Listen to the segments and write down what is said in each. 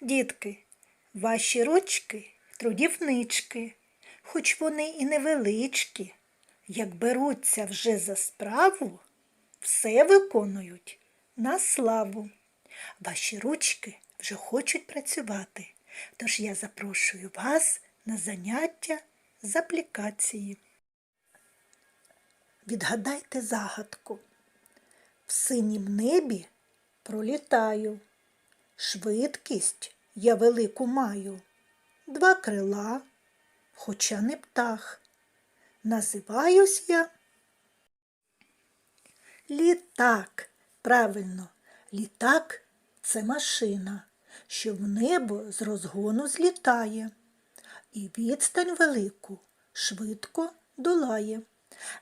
Дітки, ваші ручки трудівнички, хоч вони і невеличкі, як беруться вже за справу, все виконують на славу. Ваші ручки вже хочуть працювати, тож я запрошую вас на заняття з аплікації. Відгадайте загадку. В синім небі пролітаю. Швидкість я велику маю. Два крила, хоча не птах. Називаюсь я літак. Правильно, літак це машина, що в небо з розгону злітає і відстань велику швидко долає.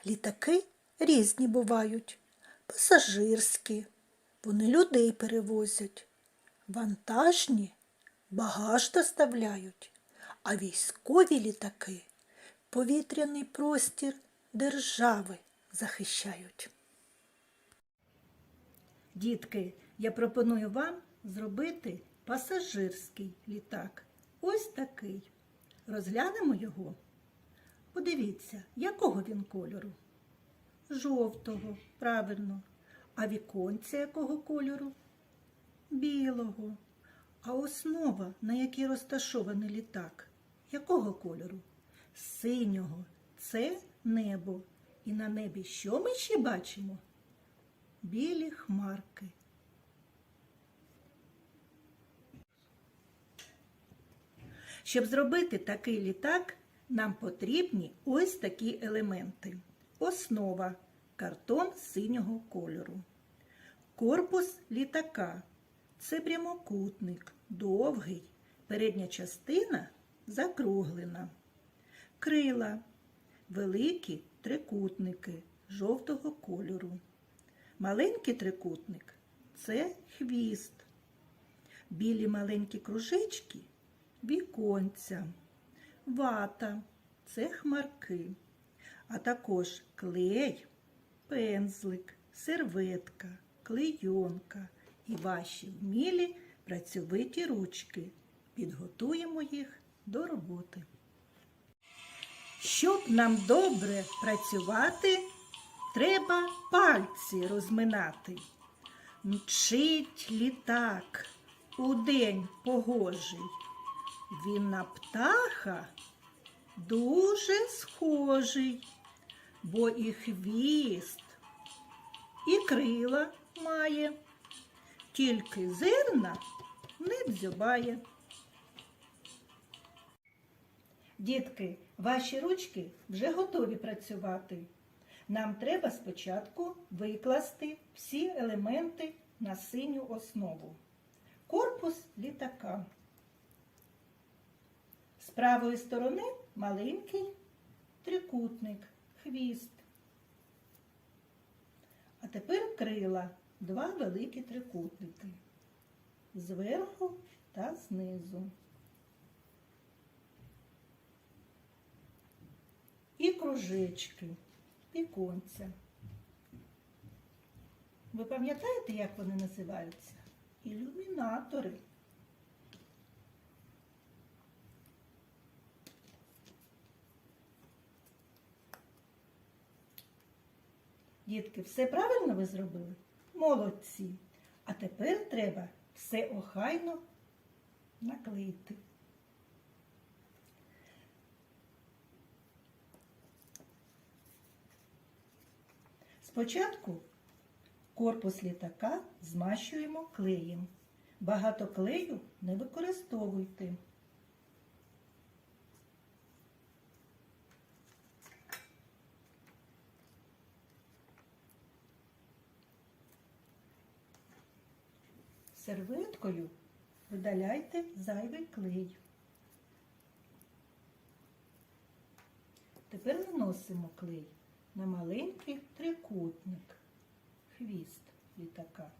Літаки різні бувають, пасажирські, вони людей перевозять, вантажні багаж доставляють, а військові літаки повітряний простір держави захищають. Дітки, я пропоную вам зробити пасажирський літак. Ось такий. Розглянемо його. Подивіться, якого він кольору? Жовтого, правильно. А віконця якого кольору? Білого. А основа, на якій розташований літак, якого кольору? Синього. Це небо. І на небі що ми ще бачимо? Білі хмарки. Щоб зробити такий літак, нам потрібні ось такі елементи. Основа картон синього кольору. Корпус літака це прямокутник, довгий, передня частина закруглена. Крила великі трикутники жовтого кольору. Маленький трикутник це хвіст. Білі маленькі кружечки віконця, вата це хмарки, а також клей, пензлик, серветка, клейонка і ваші вмілі працьовиті ручки. Підготуємо їх до роботи. Щоб нам добре працювати, треба пальці розминати. Мчить літак у день погожий. Він на птаха дуже схожий, бо і хвіст, і крила має, тільки зерна не дзьобає. Дітки, ваші ручки вже готові працювати. Нам треба спочатку викласти всі елементи на синю основу. Корпус літака. З правої сторони маленький трикутник, хвіст. А тепер крила, два великі трикутники. Зверху та знизу. І кружечки, віконця. Ви пам'ятаєте, як вони називаються? Ілюмінатори. Дітки, все правильно ви зробили? Молодці. А тепер треба все охайно наклеїти. Спочатку корпус літака змащуємо клеєм. Багато клею не використовуйте. Серветкою видаляйте зайвий клей. Тепер наносимо клей на маленький трикутник, хвіст літака.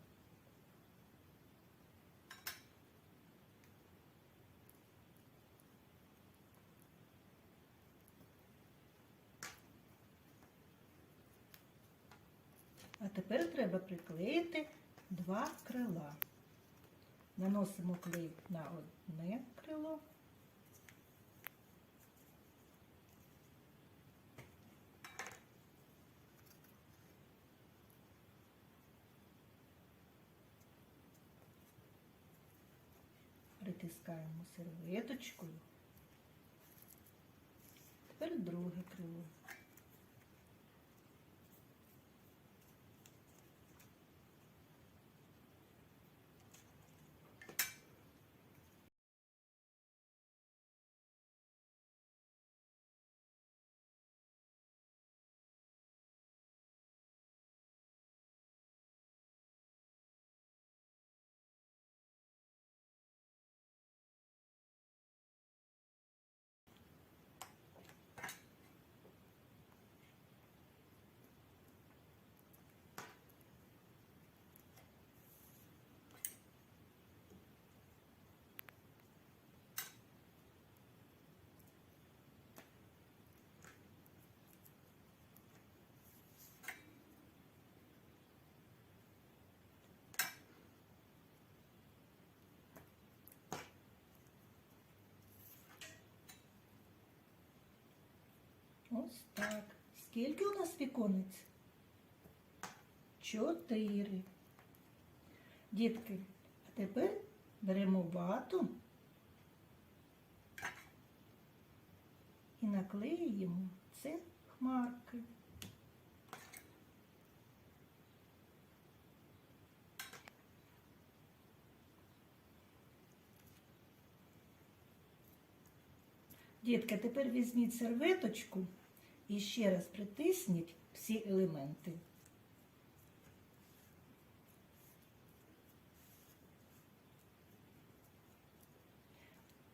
А тепер треба приклеїти два крила. Наносимо клей на одне крило. Притискаємо серветочкою. Тепер друге крило. Ось так. Скільки у нас віконець? Чотири. Дітки, а тепер беремо вату і наклеїмо це хмарки. Дітка, тепер візьміть серветочку і ще раз притисніть всі елементи.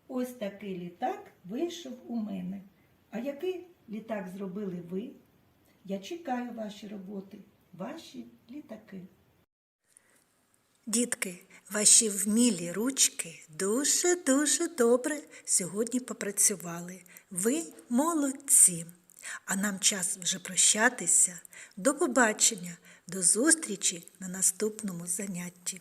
Ось такий літак вийшов у мене. А який літак зробили ви? Я чекаю ваші роботи, ваші літаки. Дітки, ваші вмілі ручки дуже-дуже добре сьогодні попрацювали. Ви молодці. А нам час вже прощатися. До побачення, до зустрічі на наступному занятті.